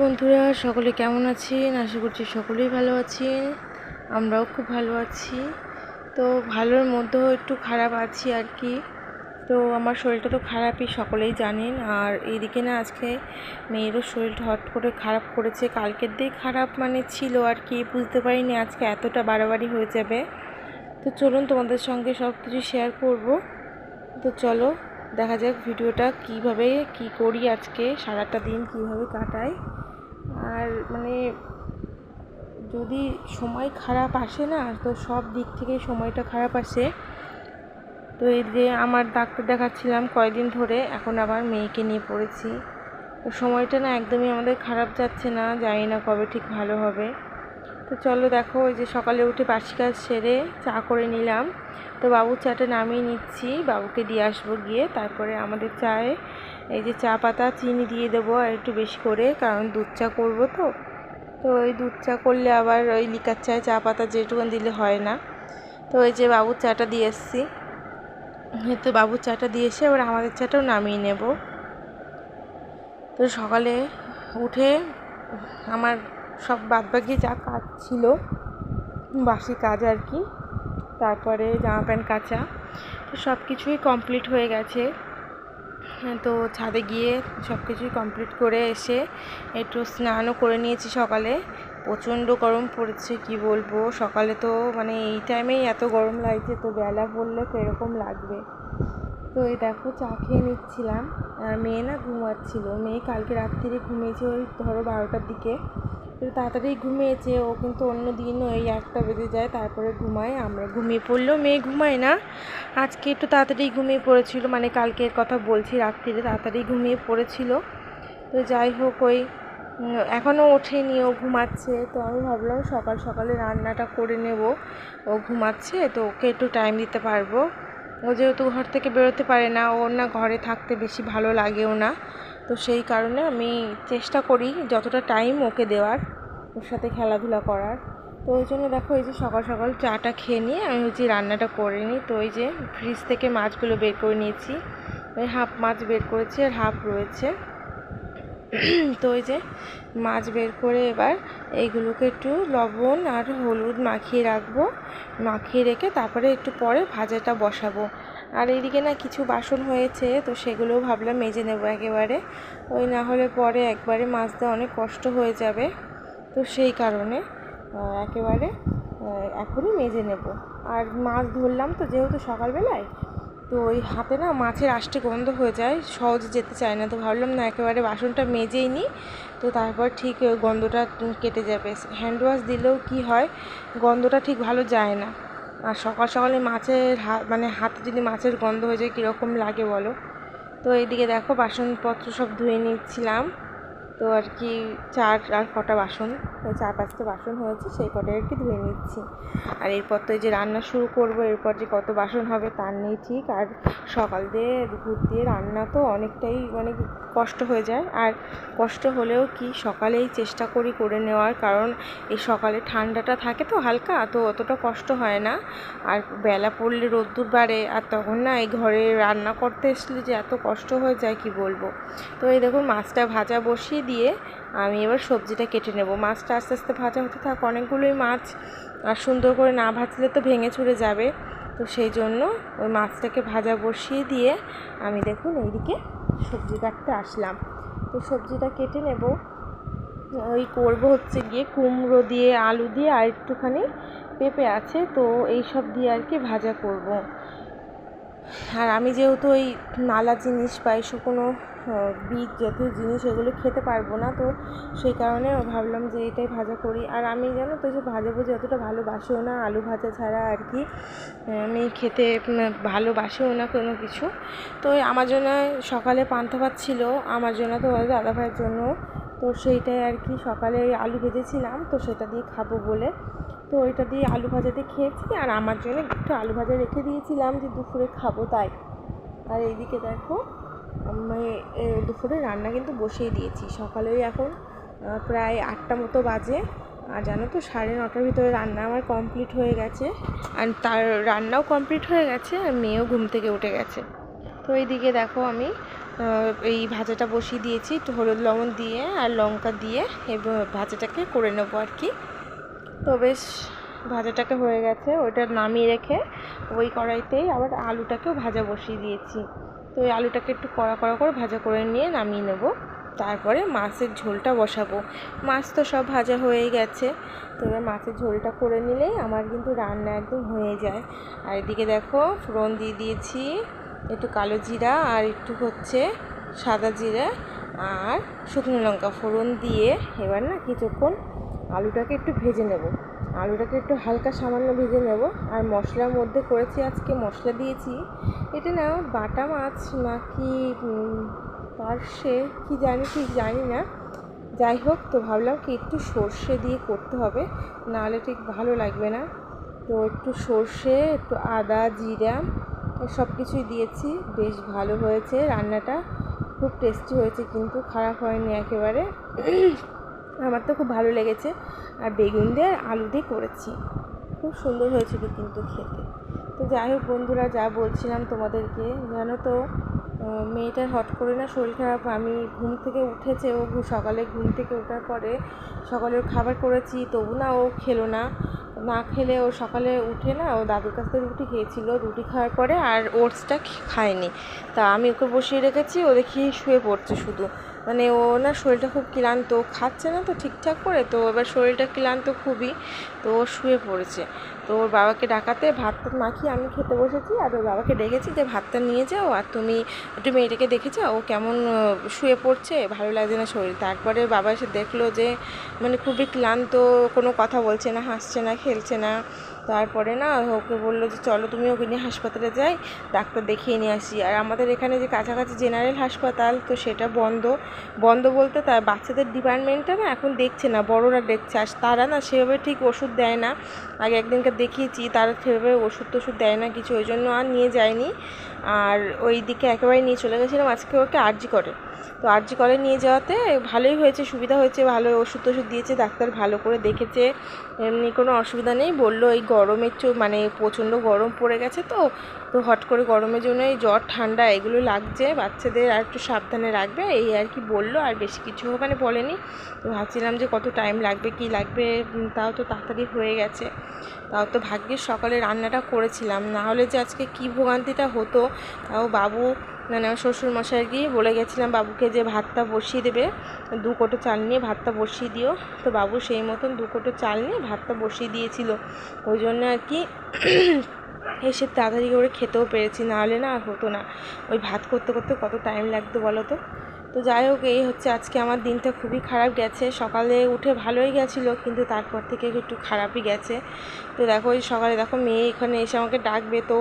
বন্ধুরা, সকলে কেমন আছেন? আশা করছি সকলেই ভালো আছেন। আমরাও খুব ভালো আছি। তো ভালোর মধ্যেও একটু খারাপ আছি আর কি। তো আমার শরীরটা তো খারাপই, সকলেই জানেন। আর এইদিকে না আজকে মেয়েরও শরীরটা হট করে খারাপ করেছে। কালকের দিয়ে খারাপ মানে ছিল আর কি, বুঝতে পারিনি আজকে এতটা বাড়াবাড়ি হয়ে যাবে। তো চলুন তোমাদের সঙ্গে সব কিছু শেয়ার করব। তো চলো দেখা যাক ভিডিওটা কীভাবে, কি করি আজকে, সারাটা দিন কীভাবে কাটাই। আর মানে যদি সময় খারাপ আসে না, তো সব দিক থেকে সময়টা খারাপ আসে। তো এই যে আমার ডাক্তার দেখাচ্ছিলাম কয়দিন ধরে, এখন আবার মেয়েকে নিয়ে পড়েছি। তো সময়টা না একদমই আমাদের খারাপ যাচ্ছে না, জানি না কবে ঠিক ভালো হবে। তো চলো দেখো, ওই যে সকালে উঠে বাসি কাজ সেরে চা করে নিলাম। তো বাবুর চাটা নামিয়ে নিচ্ছি, বাবুকে দিয়ে আসব গিয়ে। তারপরে আমাদের চায়ে এই যে চা পাতা, চিনি দিয়ে দেবো আর একটু বেশি করে, কারণ দুধ চা করব তো। তো ওই দুধ চা করলে আবার ওই লিকার চায়ে চা পাতা যেটুকুন দিলে হয় না। তো ওই যে বাবুর চাটা দিয়ে এসছি। তো বাবুর চাটা দিয়ে এসে এবার আমাদের চাটাও নামিয়ে নেব। তো সকালে উঠে আমার সব বাদবাকি যা কাজ ছিল, বাসি কাজ আর কি। তারপরে জামা প্যান্ট কাচা, তো সব কিছুই কমপ্লিট হয়ে গেছে। তো ছাদে গিয়ে সব কিছুই কমপ্লিট করে এসে একটু স্নানও করে নিয়েছি সকালে। প্রচণ্ড গরম পড়েছে, কি বলব? সকালে তো মানে এই টাইমেই এত গরম লাগছে, তো বেলা পড়লে তো এরকম লাগবে। তো এই দেখো, চা খেয়ে নিচ্ছিলাম। আর মেয়ে না ঘুমাচ্ছিল। মেয়ে কালকে রাত্রিরে ঘুমিয়েছে ওই ধরো বারোটার দিকে। একটু তাড়াতাড়ি ঘুমিয়েছে, ও কিন্তু অন্য দিন ওই একটা বেজে যায়, তারপরে ঘুমায়, আমরা ঘুমিয়ে পড়লেও মেয়ে ঘুমায় না। আজকে একটু তাড়াতাড়ি ঘুমিয়ে পড়েছিল মানে কালকের কথা বলছি, রাত্রিরে তাড়াতাড়ি ঘুমিয়ে পড়েছিল। তো যাই হোক, ওই এখনও ওঠেনি, ও ঘুমাচ্ছে, তো আমি ভাবলাম সকাল সকালে রান্নাটা করে নেব। ও ঘুমাচ্ছে, তো ওকে একটু টাইম দিতে পারব। ও যেহেতু ঘর থেকে বেরোতে পারে না, ওর না ঘরে থাকতে বেশি ভালো লাগেও না। তো সেই কারণে আমি চেষ্টা করি যতটা টাইম ওকে দেওয়ার, ওর সাথে খেলাধুলা করার। তো ওই জন্য দেখো এই যে সকাল সকাল চাটা খেয়ে নিয়ে আমি হচ্ছে রান্নাটা করে নিই। তো ওই যে ফ্রিজ থেকে মাছগুলো বের করে নিয়েছি। ওই হাফ মাছ বের করেছি আর হাফ রয়েছে। তো ওই যে মাছ বের করে এবার এইগুলোকে একটু লবণ আর হলুদ মাখিয়ে রাখব। মাখিয়ে রেখে তারপরে একটু পরে ভাজাটা বসাবো। আর এইদিকে না কিছু বাসন হয়েছে, তো সেগুলোও ভাবলাম মেজে নেব একেবারে। ওই না হলে পরে একবারে মাজতে অনেক কষ্ট হয়ে যাবে, তো সেই কারণে একেবারে এখনই মেজে নেব। আর মাছ ধরলাম তো যেহেতু সকালবেলায়, তো ওই হাতে না মাছের আষ্টে গন্ধ হয়ে যায়, সহজে যেতে চায় না, তো ভাবলাম না একেবারে বাসনটা মেজেই নিই, তো তারপর ঠিক গন্ধটা কেটে যাবে। হ্যান্ড ওয়াশ দিলেও কি হয়, গন্ধটা ঠিক ভালো যায় না। আর সকাল সকালে মাছের হাত মানে হাতে যদি মাছের গন্ধ হয়ে যায়, কীরকম লাগে বলো? তো এইদিকে দেখো, বাসনপত্র সব ধুয়ে নিচ্ছিলাম। তো আর কি, চার আর কটা বাসন। চার পাঁচটা বাসন হয়েছে, সেই কটাই আর কি ধুয়ে নিচ্ছি। আর এরপর তো এই যে রান্না শুরু করব, এরপর যে কত বাসন হবে তার নেই ঠিক। আর সকাল দিয়ে দুপুর দিয়ে রান্না তো অনেকটাই মানে কষ্ট হয়ে যায়। আর কষ্ট হলেও কি সকালেই চেষ্টা করি করে নেওয়ার, কারণ এই সকালে ঠান্ডাটা থাকে তো হালকা, তো অতটা কষ্ট হয় না। আর বেলা পড়লে রোদ্দুর বাড়ে, আর তখন না এই ঘরে রান্না করতে আসলে যে এত কষ্ট হয়ে যায়, কি বলব? তো এই দেখুন মাছটা ভাজা বসিয়ে দিয়ে আমি এবার সবজিটা কেটে নেব। মাছটা আস্তে আস্তে ভাজা হতে থাক, অনেকগুলোই মাছ। আর সুন্দর করে না ভাজলে তো ভেঙে চুরে যাবে। তো সেই জন্য ওই মাছটাকে ভাজা বসিয়ে দিয়ে আমি দেখুন এইদিকে সবজি কাটতে আসলাম। তো সবজিটা কেটে নেব। ওই করব হচ্ছে গিয়ে কুমড়ো দিয়ে, আলু দিয়ে, আর একটুখানি পেঁপে আছে। তো এই সব দিয়ে আর কি ভাজা করব। আর আমি যেহেতু ওই নালা জিনিস পাই শুকনো বীজ জাতীয় জিনিস এগুলো খেতে পারব না তো। সেই কারণে ভাবলাম যে এটাই ভাজা করি। আর আমি জানো তো যে ভাজা ভুজি অতটা ভালোবাসিও না, আলু ভাজা ছাড়া আর কি। আমি খেতে ভালোবাসিও না কোনো কিছু। তো আমার জন্য সকালে পান্তা ভাত ছিল আমার জন্য তো দাদা ভাইয়ের জন্য। তো সেইটাই আর কি, সকালে আলু ভেজেছিলাম, তো সেটা দিয়ে খাব বলে। তো ওইটা দিয়ে আলু ভাজাতে খেয়েছি আর আমার জন্য একটু আলু ভাজা রেখে দিয়েছিলাম যে দুপুরে খাব তাই। আর এইদিকে দেখো আমি দুপুরে রান্না কিন্তু বসিয়ে দিয়েছি। সকালে এখন প্রায় আটটা মতো বাজে। আর জানো তো, সাড়ে নটার ভিতরে রান্না আমার কমপ্লিট হয়ে গেছে। আর তার রান্নাও কমপ্লিট হয়ে গেছে, আর মেয়েও ঘুম থেকে উঠে গেছে। তো এইদিকে দেখো আমি এই ভাজাটা বসিয়ে দিয়েছি, একটু হলুদ লবণ দিয়ে আর লঙ্কা দিয়ে এবং ভাজাটাকে করে নেব আর কি। তো বেশ, ভাজাটাকে হয়ে গেছে। ওইটা নামিয়ে রেখে ওই কড়াইতেই আবার আলুটাকেও ভাজা বসিয়ে দিয়েছি। তো ওই আলুটাকে একটু কড়া কড়া করে ভাজা করে নিয়ে নামিয়ে নেব। তারপরে মাছের ঝোলটা বসাবো। মাছ তো সব ভাজা হয়েই গেছে। তো এবার মাছের ঝোলটা করে নিলেই আমার কিন্তু রান্না একদম হয়ে যায়। আর এদিকে দেখো, ফোড়ন দিয়ে দিয়েছি একটু কালো জিরা আর একটু হচ্ছে সাদা জিরা আর শুকনো লঙ্কা। ফোড়ন দিয়ে এবার না কিছুক্ষণ আলুটাকে একটু ভেজে নেব। আলুটাকে একটু হালকা সামান্য ভেজে নেব। আর মশলার মধ্যে করেছি আজকে মশলা দিয়েছি। এটা না বাটা মাছ নাকি পার্শে, কি জানি ঠিক জানি না। যাই হোক, তো ভাবলাম কি একটু সর্ষে দিয়ে করতে হবে, নাহলে ঠিক ভালো লাগবে না। তো একটু সর্ষে, একটু আদা, জিরা, সব কিছুই দিয়েছি। বেশ ভালো হয়েছে রান্নাটা। খুব টেস্টি হয়েছে, কিন্তু খারাপ হয়নি একেবারে। আমার তো খুব ভালো লেগেছে। আর বেগুন দিয়ে আলু দিয়ে করেছি। খুব সুন্দর হয়েছিল কিন্তু খেতে। তো যাই হোক বন্ধুরা, যা বলছিলাম তোমাদেরকে, জানো তো মেয়েটার হট করে না শরীর খারাপ, আমি ঘুম থেকে উঠেছে, ও সকালে ঘুম থেকে ওঠার পরে সকালে খাবার করেছি, তবু না ও খেলো না। না খেলে ও সকালে উঠে না, ও দাদুর কাছ থেকে রুটি খেয়েছিল, রুটি খাওয়ার পরে আর ওটসটা খায়নি। তা আমি ওকে বসিয়ে রেখেছি, ও দেখি শুয়ে পড়ছে শুধু। মানে ও না শরীরটা খুব ক্লান্ত খাচ্ছে না তো ঠিকঠাক করে, তো এবার শরীরটা ক্লান্ত খুবই, তো ও শুয়ে পড়েছে। তো ওর বাবাকে ডাকাতে ভাতটা মাখিয়ে আমি খেতে বসেছি আর ওর বাবাকে ডেকেছি যে ভাতটা নিয়ে যাও আর তুমি একটু মেয়েটাকে দেখে ও কেমন শুয়ে পড়ছে, ভালো লাগছে না শরীর। তারপরে বাবা এসে দেখল যে মানে খুবই ক্লান্ত, কোনো কথা বলছে না, হাসছে না, খেলছে না। তারপরে না ওকে বলল যে, চলো তুমি ওকে নিয়ে হাসপাতালে যাই, ডাক্তার দেখিয়ে নিয়ে আসি। আর আমাদের এখানে যে কাছাকাছি জেনারেল হাসপাতাল, তো সেটা বন্ধ। বন্ধ বলতে তার বাচ্চাদের ডিপার্টমেন্টটা না এখন দেখছে না, বড়রা দেখছে। আর তারা না সেভাবে ঠিক ওষুধ দেয় না। আগে একদিনকে দেখিয়েছি, তারা সেভাবে ওষুধ টষুধ দেয় না কিছু, ওই জন্য আর নিয়ে যায়নি। আর ওই দিকে একেবারে নিয়ে চলে গেছিলাম, আজকে ওকে আর্জি করে। তো আরজি করে নিয়ে যাওয়াতে ভালোই হয়েছে, সুবিধা হয়েছে, ভালো ওষুধ টষুধ দিয়েছে, ডাক্তার ভালো করে দেখেছে। এমনি কোনো অসুবিধা নেই, বলল এই গরমের চো মানে প্রচণ্ড গরম পড়ে গেছে তো তো হট করে গরমের জন্য এই জ্বর, ঠান্ডা এগুলো লাগছে, বাচ্চাদের আর একটু সাবধানে রাখবে, এই আর কি বলল, আর বেশি কিছু মানে বলেনি। তো ভাবছিলাম যে কত টাইম লাগবে, কি লাগবে তাও তো তাড়াতাড়ি হয়ে গেছে। তাও তো ভাগ্যের সকালে রান্নাটা করেছিলাম, না হলে যে আজকে কী ভোগান্তিটা হতো, তাও বাবু মানে আমার শ্বশুরমশাই গিয়ে বলে গেছিলাম, বাবুকে যে ভাতটা বসিয়ে দেবে, দু কোটো চাল নিয়ে ভাতটা বসিয়ে দিও। তো বাবু সেই মতন দু কোটো চাল নিয়ে ভাতটা বসিয়ে দিয়েছিল। ওই জন্য আর কি এসে তাড়াতাড়ি করে খেতেও পেরেছি, না আর হতো না। ওই ভাত করতে করতে কত টাইম লাগতো বলো তো? তো যাই হোক, এই হচ্ছে আজকে আমার দিনটা খুবই খারাপ গেছে। সকালে উঠে ভালোই গেছিল, কিন্তু তারপর থেকে একটু খারাপই গেছে। তো দেখো ওই সকালে দেখো, মেয়ে এখানে এসে আমাকে ডাকবে, তো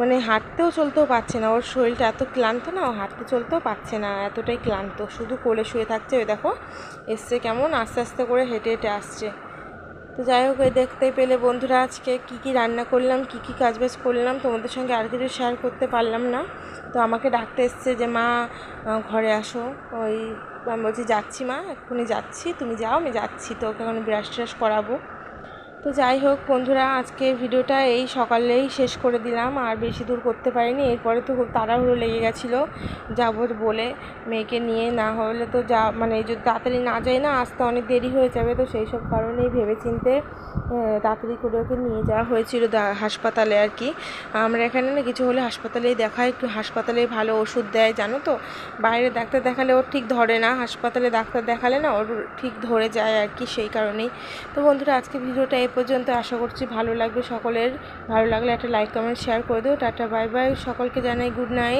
মানে হাঁটতেও চলতেও পারছে না। ওর শরীরটা এত ক্লান্ত না, ও হাঁটতে চলতেও পারছে না, এতটাই ক্লান্ত। শুধু কোলে শুয়ে থাকছে, ওই দেখো, এসছে কেমন, আস্তে আস্তে করে হেঁটে হেঁটে আসছে। তো যাই হোক ওই দেখতে পেলে বন্ধুরা আজকে কি কি রান্না করলাম, কি কি কাজবাজ করলাম। তোমাদের সঙ্গে আর কিছু শেয়ার করতে পারলাম না। তো আমাকে ডাকতে এসছে যে, মা ঘরে আসো। ওই, আমি বলছি, যাচ্ছি মা, এক্ষুনি যাচ্ছি। তুমি যাও, আমি যাচ্ছি তো ওকে এখন ব্রাশ ট্রাশ করাবো। তো যাই হোক বন্ধুরা, আজকে ভিডিওটা এই সকালেই শেষ করে দিলাম, আর বেশি দূর করতে পারিনি। এরপরে তো খুব তাড়াহুড়ো লেগে গেছিল যাব বলে মেয়েকে নিয়ে, না হলে তো যা মানে যদি তাড়াতাড়ি না যাই না, আসতে অনেক দেরি হয়ে যাবে, তো সেই সব কারণেই ভেবে চিনতে তাড়াতাড়ি করে ওকে নিয়ে যাওয়া হয়েছিল হাসপাতালে আর কি। আমরা এখানে না কিছু হলে হাসপাতালেই দেখাই একটু হাসপাতালে ভালো ওষুধ দেয়, জানো তো? বাইরে ডাক্তার দেখালে ওর ঠিক ধরে না, হাসপাতালে ডাক্তার দেখালে না ওর ঠিক ধরে যায় আর কি, সেই কারণেই। তো বন্ধুরা, আজকে ভিডিওটা এ পর্যন্ত আশা করছি ভালো লাগবে সকলের। ভালো লাগলে একটা লাইক কমেন্ট শেয়ার করে দিও। টাটা বাই বাই সকলকে জানাই গুড নাইট